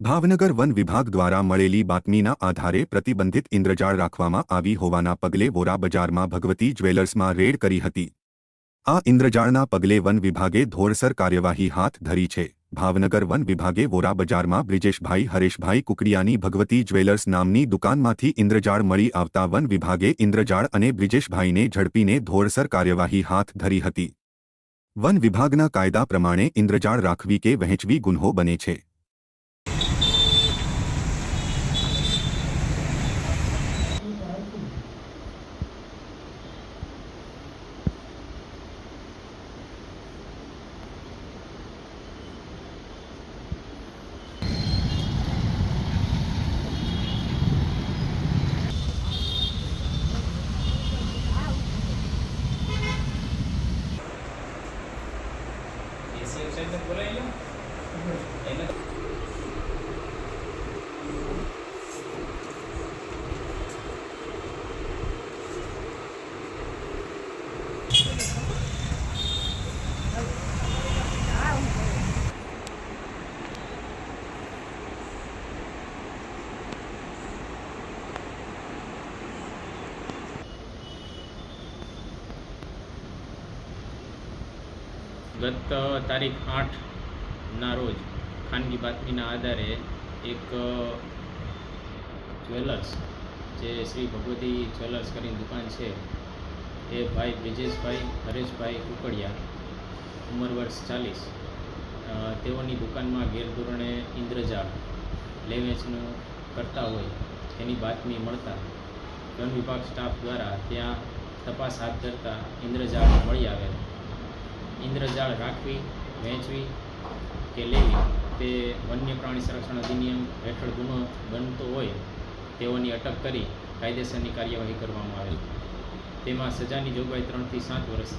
Bhavnagar one વિભાગ દ્વારા મળેલી બાતમીના આધારે પ્રતિબંધિત ઇન્દ્રજાળ રાખવામાં આવી હોવાના પગલે વોરા બજારમાં ભગવતી જ્વેલર્સમાં રેડ કરી હતી. આ ઇન્દ્રજાળના પગલે વન વિભાગે ધોરસર કાર્યવાહી હાથ ધરી છે. ભાવનગર વન વિભાગે વોરા બજારમાં બ્રિજેશભાઈ, હરેશભાઈ કુકડિયાની ભગવતી જ્વેલર્સ નામની દુકાનમાંથી ઇન્દ્રજાળ મળી આવતા વન વિભાગે ઇન્દ્રજાળ અને બ્રિજેશભાઈને ઝડપીને ધોરસર કાર્યવાહી હાથ ધરી હતી. વન વિભાગના કાયદા પ્રમાણે ઇન્દ્રજાળ રાખવી કે વહેંચવી ગુન્હો બને છે. Senta por aí. ગત તારીખ આઠના રોજ ખાનગી બાતમીના આધારે એક જ્વેલર્સ જે શ્રી ભગવતી જ્વેલર્સ કરીને દુકાન છે, એ ભાઈ બ્રિજેશભાઈ હરેશભાઈ કુકડિયા ઉંમર વર્ષ ચાલીસ તેઓની દુકાનમાં ગેરધોરણે ઇન્દ્રજાળ લે વેચનું કરતા હોય તેની બાતમી મળતા વન વિભાગ સ્ટાફ દ્વારા ત્યાં તપાસ હાથ ધરતા ઇન્દ્રજાળ મળી આવેલ. ઇન્દ્રજાળ રાખવી વહેંચવી કે લેવી તે વન્ય પ્રાણી સંરક્ષણ અધિનિયમ હેઠળ ગુનો બનતો હોય તેઓની અટક કરી કાયદેસરની કાર્યવાહી કરવામાં આવેલ. તેમાં સજાની જોગવાઈ ત્રણથી સાત વર્ષ